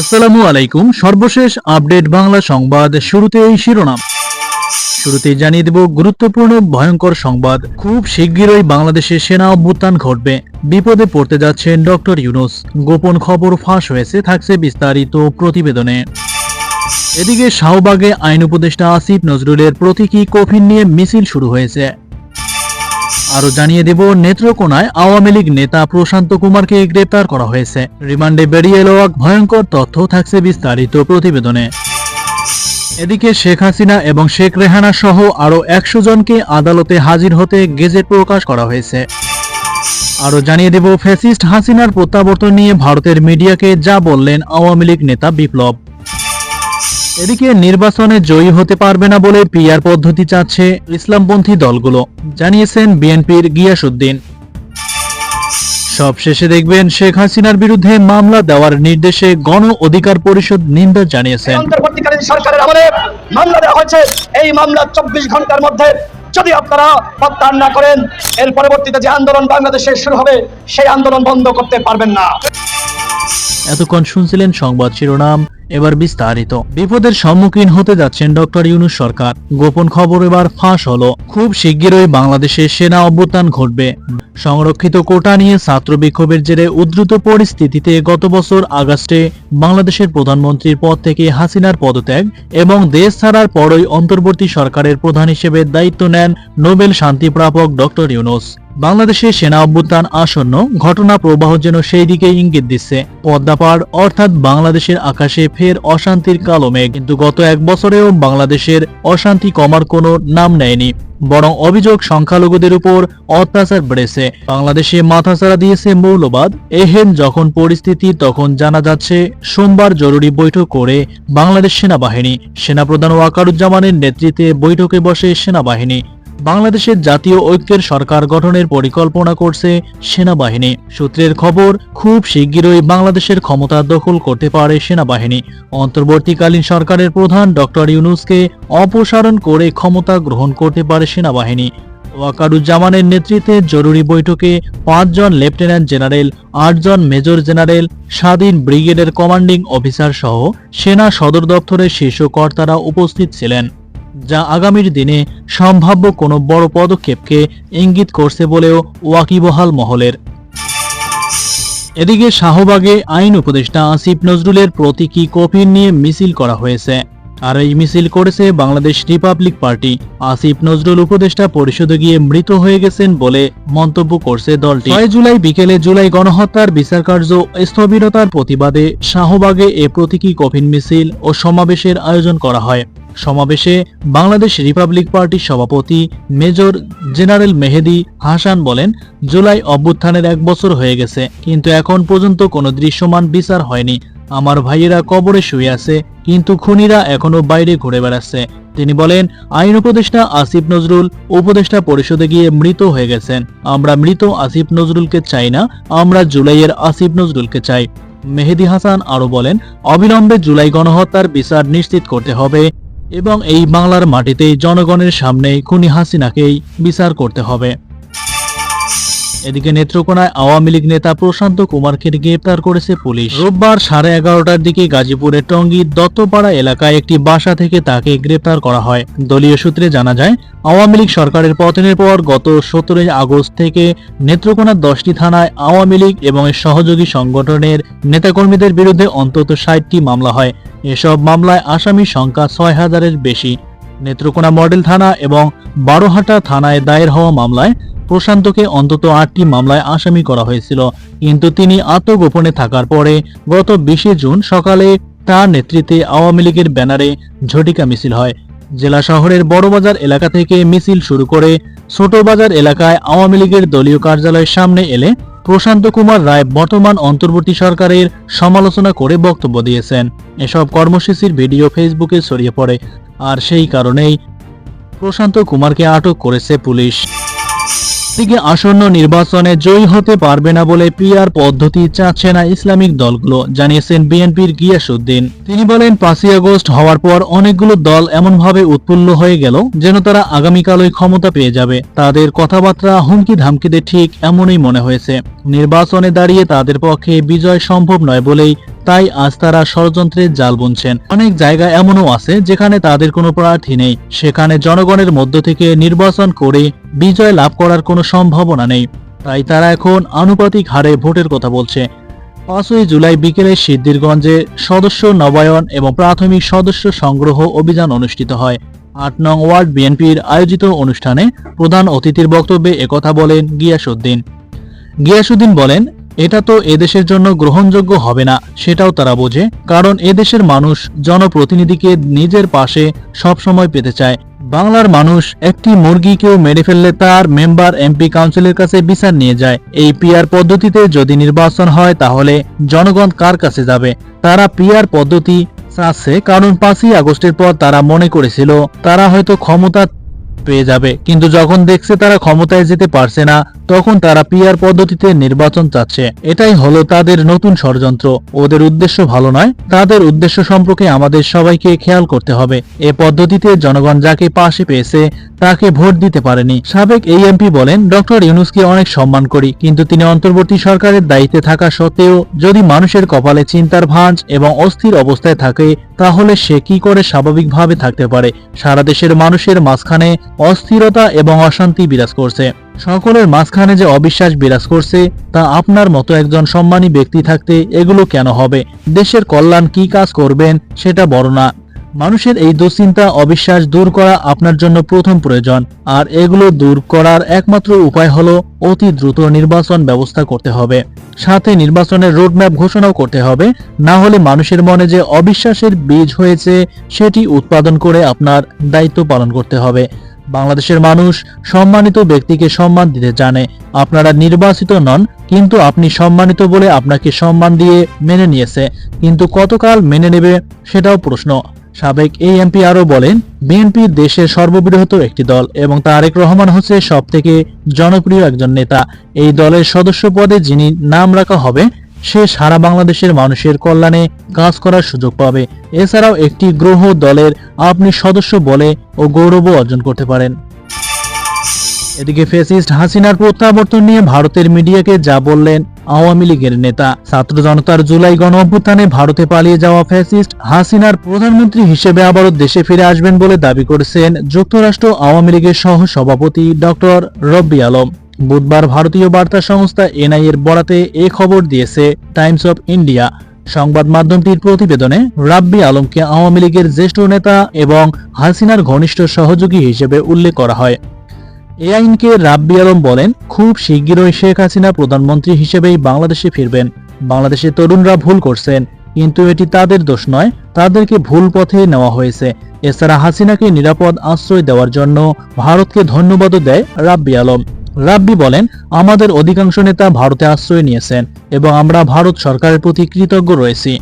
আসসালামু আলাইকুম। সর্বশেষ আপডেট বাংলা সংবাদ শুরুতে এই শিরোনাম। শুরুতেই জানিয়ে দেব গুরুত্বপূর্ণ ভয়ঙ্কর সংবাদ। খুব শিগগিরই বাংলাদেশে সেনা অভ্যুত্থান ঘটবে। বিপদে পড়তে যাচ্ছেন ডক্টর ইউনুস। গোপন খবর ফাঁস হয়েছে, থাকছে বিস্তারিত প্রতিবেদনে। এদিকে শাহবাগে আইন উপদেষ্টা আসিফ নজরুলের প্রতীকী কফিন নিয়ে মিছিল শুরু হয়েছে। আরও জানিয়ে দেব, নেত্রকোনায় আওয়ামী লীগ নেতা প্রশান্ত কুমারকে গ্রেপ্তার করা হয়েছে। রিমান্ডে বেরিয়ে এলো এক ভয়ঙ্কর তথ্য, থাকছে বিস্তারিত প্রতিবেদনে। এদিকে শেখ হাসিনা এবং শেখ রেহানা সহ আরও একশো জনকে আদালতে হাজির হতে গেজেট প্রকাশ করা হয়েছে। আরও জানিয়ে দেব, ফ্যাসিস্ট হাসিনার প্রত্যাবর্তন নিয়ে ভারতের মিডিয়াকে যা বললেন আওয়ামী লীগ নেতা বিপ্লব। এদিকে নির্বাচনে জয়ী হতে পারবে না বলে পিআর পদ্ধতি চাচ্ছে ইসলামপন্থী দলগুলো জানিয়েছেন বিএনপির গিয়াসুদ্দিন সবশেষে দেখবেন শেখ হাসিনার বিরুদ্ধে মামলা দেওয়ার নির্দেশে গণ অধিকার পরিষদ নিন্দা জানিয়েছেন। অন্তর্বর্তীকালীন সরকারের আমলে মামলা দেওয়া হয়েছে। এই মামলা চব্বিশ ঘণ্টার মধ্যে যদি আপনারা প্রত্যাহার না করেন এর পরবর্তীতে যে আন্দোলন বাংলাদেশে শুরু হবে সেই আন্দোলন বন্ধ করতে পারবেন না। এতক্ষণ শুনছিলেন সংবাদ শিরোনাম। এবার বিস্তারিত। বিপদের সম্মুখীন হতে যাচ্ছেন ডক্টর ইউনুস সরকার। গোপন খবর এবার ফাঁস হলো। খুব শিগগিরই বাংলাদেশে সেনা অভ্যুত্থান ঘটবে। সংরক্ষিত কোটা নিয়ে ছাত্র বিক্ষোভের জেরে উদ্রুত পরিস্থিতিতে গত বছর আগস্টে বাংলাদেশের প্রধানমন্ত্রীর পদ থেকে হাসিনার পদত্যাগ এবং দেশ ছাড়ার পরই অন্তর্বর্তী সরকারের প্রধান হিসেবে দায়িত্ব নেন নোবেল শান্তি প্রাপক ডক্টর ইউনুস। বাংলাদেশে সেনা অভ্যুত্থান আসন্ন, ঘটনা প্রবাহ যেন সেই দিকে ইঙ্গিত দিচ্ছে। পদ্মাপাড়, অর্থাৎ বাংলাদেশের আকাশে ফের অশান্তির কালো মেঘ। কিন্তু গত এক বছরেও বাংলাদেশের অশান্তি কমার কোনো নাম নেয়নি, বরং অভিযোগ সংখ্যালঘুদের উপর অত্যাচার বেড়েছে। বাংলাদেশে মাথাচাড়া দিয়েছে মৌলবাদ। এহেন যখন পরিস্থিতি, তখন জানা যাচ্ছে, সোমবার জরুরি বৈঠক করে বাংলাদেশ সেনাবাহিনী। সেনাপ্রধান ওয়াকারুজ্জামানের নেতৃত্বে বৈঠকে বসে সেনাবাহিনী। বাংলাদেশের জাতীয় ঐক্যের সরকার গঠনের পরিকল্পনা করছে সেনাবাহিনী। সূত্রের খবর, খুব শিগগিরই বাংলাদেশের ক্ষমতা দখল করতে পারে সেনাবাহিনী। অন্তর্বর্তীকালীন সরকারের প্রধান ডক্টর ইউনুসকে অপসারণ করে ক্ষমতা গ্রহণ করতে পারে সেনাবাহিনী। ওয়াকারুজ্জামানের নেতৃত্বে জরুরি বৈঠকে পাঁচজন লেফটেন্যান্ট জেনারেল, আটজন মেজর জেনারেল, স্বাধীন ব্রিগেডের কমান্ডিং অফিসার সহ সেনা সদর দপ্তরের শীর্ষ কর্তারা উপস্থিত ছিলেন। যা আগামীর দিনে সম্ভাব্য কোনো বড় পদক্ষেপকে ইঙ্গিত করছে বলেও ওয়াকিবহাল মহলের। এদিকে শাহবাগে আইন উপদেষ্টা আসিফ নজরুলের প্রতীকী কফিন নিয়ে মিছিল করা হয়েছে। আর এই মিছিল করেছে বাংলাদেশ রিপাবলিক পার্টি। আসিফ নজরুল উপদেষ্টা পরিষদে গিয়ে মৃত হয়ে গেছেন বলে মন্তব্য করছে দলটি। ছয় জুলাই বিকেলে জুলাই গণহত্যার বিচার কার্য স্থবিরতার প্রতিবাদে শাহবাগে এ প্রতীকী কফিন মিছিল ও সমাবেশের আয়োজন করা হয়। সমাবেশে বাংলাদেশ রিপাবলিক পার্টির সভাপতি মেজর জেনারেল মেহেদি হাসান বলেন, জুলাই অভ্যুত্থানের এক বছর হয়ে গেছে, কিন্তু এখন পর্যন্ত কোনো দৃশ্যমান বিচার হয়নি। আমার ভাইয়েরা কবরে শুয়ে আছে, কিন্তু খুনিরা এখনও বাইরে ঘুরে বেড়াচ্ছে। তিনি বলেন, আইন উপদেষ্টা আসিফ নজরুল উপদেষ্টা পরিষদে গিয়ে মৃত হয়ে গেছেন। আমরা মৃত আসিফ নজরুলকে চাই না, আমরা জুলাইয়ের আসিফ নজরুলকে চাই। মেহেদি হাসান আরও বলেন, অবিলম্বে জুলাই গণহত্যার বিচার নিশ্চিত করতে হবে। এবং এই বাংলার মাটিতেই জনগণের সামনেই খুনি হাসিনাকেই বিচার করতে হবে। এদিকে নেত্রকোনায় আওয়ামী লীগ নেতা প্রশান্ত কুমারকে গ্রেপ্তার করেছে পুলিশ। রোববার সাড়ে এগারোটার দিকে গাজীপুরের টঙ্গী দত্তপাড়া এলাকায় একটি বাসা থেকে তাকে গ্রেপ্তার করা হয়। দলীয় সূত্রে জানা যায়, আওয়ামী লীগ সরকারের পতনের পর গত সতেরোই আগস্ট থেকে নেত্রকোনার দশটি থানায় আওয়ামী লীগ এবং এর সহযোগী সংগঠনের নেতাকর্মীদের বিরুদ্ধে অন্তত ষাটটি মামলা হয়। এসব মামলায় আসামির সংখ্যা ছয় হাজারের বেশি। নেত্রকোনা মডেল থানা এবং বারোহাটা থানায় দায়ের হওয়া মামলায় প্রশান্তকে অন্তত আটটি মামলায় আসামি করা হয়েছিল। কিন্তু তিনি আত্মগোপনে থাকার পরে গত বিশে জুন সকালে তার নেতৃত্বে আওয়ামী লীগের ব্যানারে ঝটিকা মিছিল হয়। জেলা শহরের বড়বাজার এলাকা থেকে মিছিল শুরু করে ছোট এলাকায় আওয়ামী লীগের দলীয় কার্যালয়ের সামনে এলে প্রশান্ত কুমার রায় বর্তমান অন্তর্বর্তী সরকারের সমালোচনা করে বক্তব্য দিয়েছেন। এসব কর্মসূচির ভিডিও ফেসবুকে ছড়িয়ে পড়ে। আর সেই কারণেই প্রশান্ত কুমারকে আটক করেছে পুলিশ। দিকে আসন্ন নির্বাচনে জয়ী হতে পারবে না বলে পিআর পদ্ধতি চাচ্ছে না ইসলামিক দলগুলো, জানিয়েছেন বিএনপির গিয়াসুদ্দিন তিনি বলেন, পাঁচই আগস্ট হওয়ার পর অনেকগুলো দল এমনভাবে উৎফুল্ল হয়ে গেল যেন তারা আগামীকালই ক্ষমতা পেয়ে যাবে। তাদের কথাবার্তা হুমকি ধামকিতে ঠিক এমনই মনে হয়েছে। নির্বাচনে দাঁড়িয়ে তাদের পক্ষে বিজয় সম্ভব নয় বলেই তাই আজ তারা ষড়যন্ত্রের জাল বুনছেন। অনেক জায়গা এমনও আছে যেখানে তাদের কোনো প্রার্থী নেই। সেখানে জনগণের মধ্য থেকে নির্বাচন করে বিজয় লাভ করার কোনো সম্ভাবনা নেই। তাই তারা এখন আনুপাতিক হারে ভোটের কথা বলছে। পাঁচই জুলাই বিকেলে সিদ্ধিরগঞ্জে সদস্য নবায়ন এবং প্রাথমিক সদস্য সংগ্রহ অভিযান অনুষ্ঠিত হয়। আট নং ওয়ার্ড বিএনপির আয়োজিত অনুষ্ঠানে প্রধান অতিথির বক্তব্যে একথা বলেন গিয়াসউদ্দিন। গিয়াসউদ্দিন বলেন এটা তো এদেশের জন্য গ্রহণযোগ্য হবে না, সেটাও তারা বোঝে, কারণ এদেশের মানুষ জনপ্রতিনিধিকে নিজের পাশে সবসময় পেতে চায়। বাংলার মানুষ একটি মুরগিকেও মেরে ফেললে তার মেম্বার এমপি কাউন্সিলের কাছে বিচার নিয়ে যায়। এই পিআর পদ্ধতিতে যদি নির্বাচন হয়, তাহলে জনগণ কার কাছে যাবে? তারা পিআর পদ্ধতি চাচ্ছে, কারণ পাঁচই আগস্টের পর তারা মনে করেছিল, তারা হয়তো ক্ষমতা পেয়ে যাবে। কিন্তু যখন দেখছে তারা ক্ষমতায় যেতে পারছে না, তখন তারা পিআর পদ্ধতিতে নির্বাচন চাচ্ছে। এটাই হলো তাদের নতুন ষড়যন্ত্র। ওদের উদ্দেশ্য ভালো নয়, তাদের উদ্দেশ্য সম্পর্কে আমাদের সবাইকে খেয়াল করতে হবে। এ পদ্ধতিতে জনগণ যাকে পাশে পেয়েছে, তাকে ভোট দিতে পারেনি। সাবেক এই এমপি বলেন, ডক্টর ইউনুসকে অনেক সম্মান করি, কিন্তু তিনি অন্তর্বর্তী সরকারের দায়িত্বে থাকা সত্ত্বেও যদি মানুষের কপালে চিন্তার ভাঁজ এবং অস্থির অবস্থায় থাকে, তাহলে সে কি করে স্বাভাবিকভাবে থাকতে পারে? সারা দেশের মানুষের মাঝখানে অস্থিরতা এবং অশান্তি বিরাজ করছে। সকলের মাঝখানে যে অবিশ্বাস বিরাজ করছে, তা আপনার মতো একজন সম্মানী ব্যক্তি থাকতে এগুলো কেন হবে? দেশের কল্যাণ কি কাজ করবেন, সেটা বড় না। মানুষের এই দুশ্চিন্তা, অবিশ্বাস দূর করা আপনার জন্য প্রথম প্রয়োজন। আর এগুলো দূর করার একমাত্র উপায় হলো অতি দ্রুত নির্বাচন ব্যবস্থা করতে হবে। সাথে নির্বাচনের রোডম্যাপ ঘোষণাও করতে হবে। না হলে মানুষের মনে যে অবিশ্বাসের বীজ হয়েছে, সেটি উৎপাদন করে আপনার দায়িত্ব পালন করতে হবে। বাংলাদেশের মানুষ সম্মানিত ব্যক্তিকে সম্মান দিতে জানে। আপনারা নির্বাচিত নন, কিন্তু আপনি সম্মানিত বলে আপনাকে সম্মান দিয়ে মেনে নিয়েছে। কিন্তু কতকাল মেনে নেবে সেটাও প্রশ্ন। সাবেক এই এমপি আরও বলেন বিএনপি দেশের সর্ববৃহৎ একটি দল এবং তারেক রহমান হচ্ছে সব থেকে জনপ্রিয় একজন নেতা। এই দলের সদস্য পদে যিনি নাম রাখা হবে সে সারা বাংলাদেশের মানুষের কল্যাণে কাজ করার সুযোগ পাবে। এছাড়াও একটি গ্রহ দলের আপনি সদস্য বলে ও গৌরবও অর্জন করতে পারেন। এদিকে ফেসিস্ট হাসিনার প্রত্যাবর্তন নিয়ে ভারতের মিডিয়াকে যা বললেন আওয়ামী লীগের নেতা। ছাত্র জনতার জুলাই গণ অভ্যুত্থানে ভারতে পালিয়ে যাওয়া ফ্যাসিস্ট হাসিনার প্রধানমন্ত্রী হিসেবে আবারও দেশে ফিরে আসবেন বলে দাবি করেছেন যুক্তরাষ্ট্র আওয়ামী লীগের সহ সভাপতি ডক্টর রব্বি আলম। বুধবার ভারতীয় বার্তা সংস্থা এনআই এর বরাতে এ খবর দিয়েছে, টাইমস অব ইন্ডিয়া। সংবাদ মাধ্যমটির প্রতিবেদনে রাব্বি আলমকে আওয়ামী লীগের জ্যেষ্ঠ নেতা এবং হাসিনার ঘনিষ্ঠ সহযোগী হিসেবে উল্লেখ করা হয়। এ আইনকে রাব্বি আলম বলেন, খুব শিগগিরই শেখ হাসিনা প্রধানমন্ত্রী হিসেবেই বাংলাদেশে ফিরবেন। বাংলাদেশের তরুণরা ভুল করছেন, কিন্তু এটি তাদের দোষ নয়, তাদেরকে ভুল পথে নেওয়া হয়েছে। এছাড়া হাসিনাকে নিরাপদ আশ্রয় দেওয়ার জন্য ভারতকে ধন্যবাদও দেয় রাব্বি আলম। রাব্বি বলেন, আমাদের অধিকাংশ নেতা ভারতে আশ্রয় নিয়েছেন এবং আমরা ভারত সরকারের প্রতি কৃতজ্ঞ রয়েছি।